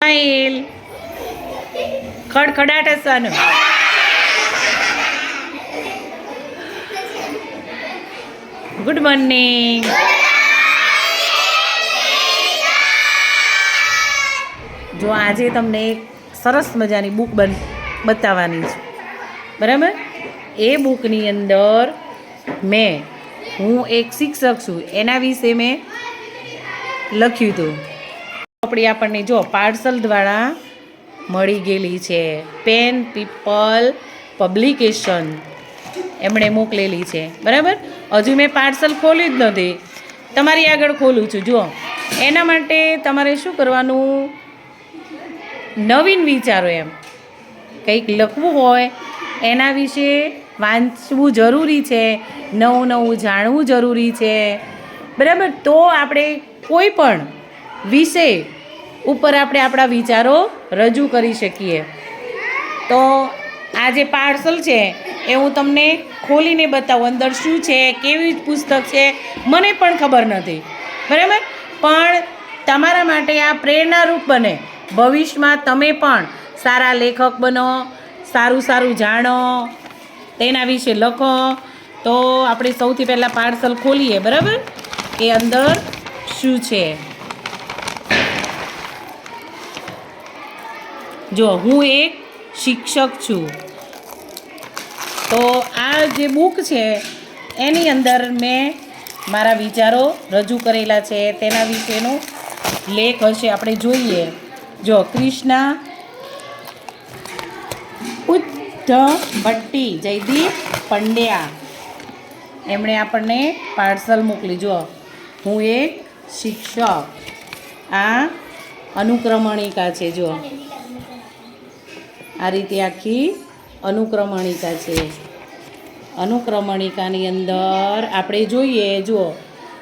Smile ખડખડાટ હસવાનું good morning જો આજે તમને એક સરસ મજાની બુક બન, બતાવવાની છે. બરાબર? એ બુકની અંદર મેં, હું એક શિક્ષક છું. એના વિશે મેં લખ્યું હતું. આપણી આપણને જો પાર્સલ દ્વારા મળી ગયેલી છે. પેન પીપલ પબ્લિકેશન એમણે મોકલેલી છે. બરાબર? હજુ મેં પાર્સલ ખોલ્યું જ નથી. તમારી આગળ ખોલું છું. જુઓ. એના માટે તમારે શું કરવાનું? નવીન વિચારો એમ. કંઈક લખવું હોય, એના વિશે વાંચવું જરૂરી છે. નવું નવું જાણવું જરૂરી છે. બરાબર? તો આપણે કોઈ પણ વિષય ઉપર આપણે આપણા વિચારો રજૂ કરી શકીએ. તો આ જે પાર્સલ છે, એ હું તમને ખોલીને બતાવું. અંદર શું છે, કેવી પુસ્તક છે, મને પણ ખબર નથી. બરાબર? પણ તમારા માટે આ પ્રેરણારૂપ બને. ભવિષ્યમાં તમે પણ સારા લેખક બનો, સારું સારું જાણો, તેના વિશે લખો. તો આપણે સૌથી પહેલાં પાર્સલ ખોલીએ, બરાબર? એ અંદર શું છે? જો, હું એક શિક્ષક છું. તો આ જે બુક છે, એની અંદર મેં મારા વિચારો રજૂ કરેલા છે. તેના વિશેનો લેખ હશે, આપણે જોઈએ. જો, કૃષ્ણા ઉદ્ધ ભટ્ટી જયદીપ પંડ્યા. એમણે આપણને પાર્સલ મોકલી. જો, હું એક શિક્ષક. આ અનુક્રમણિકા છે, જો. આ રીતે આખી અનુક્રમણિકા છે. અનુક્રમણિકાની અંદર આપણે જોઈએ, જુઓ,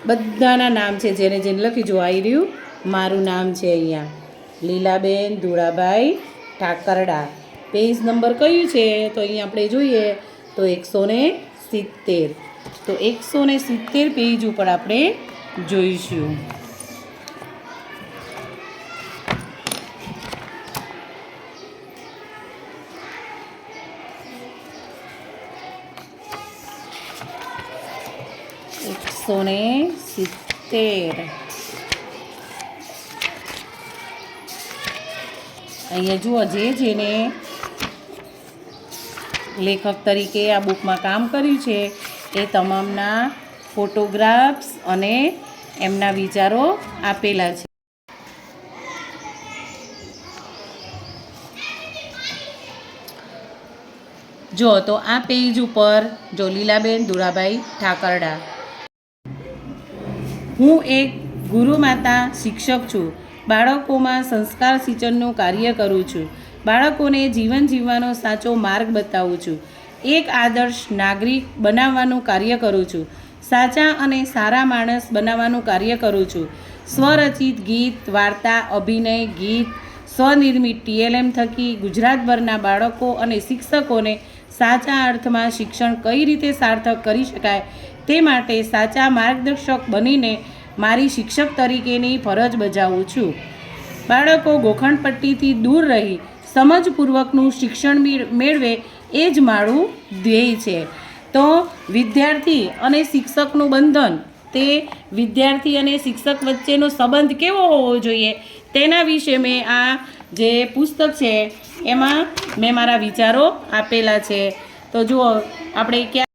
બધાના નામ છે, જેને જેને લખી, જો આવી રહ્યું, મારું નામ છે અહીંયા. લીલાબેન ધુળાભાઈ ઠાકરડા. પેજ નંબર કયું છે? તો અહીંયા આપણે જોઈએ, તો એકસો ને સિત્તેર. તો એકસો ને સિત્તેર પેજ ઉપર આપણે જોઈશું. એકસો ને સિત્તેર અહીંયા જુઓ, જે જેને લેખક તરીકે આ બુકમાં કામ કર્યું છે, એ તમામના ફોટોગ્રાફ્સ અને એમના વિચારો આપેલા છે. જો, તો આ પેજ ઉપર જો લીલાબેન દુરાભાઈ ઠાકરડા હું એક ગુરુ માતા શિક્ષક છું. બાળકોમાં સંસ્કાર સિંચનનું કાર્ય કરું છું. બાળકોને જીવન જીવવાનો સાચો માર્ગ બતાવું છું. એક આદર્શ નાગરિક બનાવવાનું કાર્ય કરું છું. સાચા અને સારા માણસ બનાવવાનું કાર્ય કરું છું. સ્વરચિત ગીત, વાર્તા, અભિનય, ગીત, સ્વનિર્મિત ટીએલએમ થકી ગુજરાતભરના બાળકો અને શિક્ષકોને સાચા અર્થમાં શિક્ષણ કઈ રીતે સાર્થક કરી શકાય તે માટે સાચા માર્ગદર્શક બનીને મારી શિક્ષક તરીકેની ફરજ બજાવું છું. બાળકો ગોખણપટ્ટીથી દૂર રહી સમજપૂર્વકનું શિક્ષણ મેળ- મેળવે એ જ મારું ધ્યેય છે. તો વિદ્યાર્થી અને શિક્ષકનું બંધન, તે વિદ્યાર્થી અને શિક્ષક વચ્ચેનો સંબંધ કેવો હોવો જોઈએ, તેના વિશે મેં આ જે પુસ્તક છે એમાં મેં મારા વિચારો આપેલા છે. તો જુઓ આપણે ક્યાં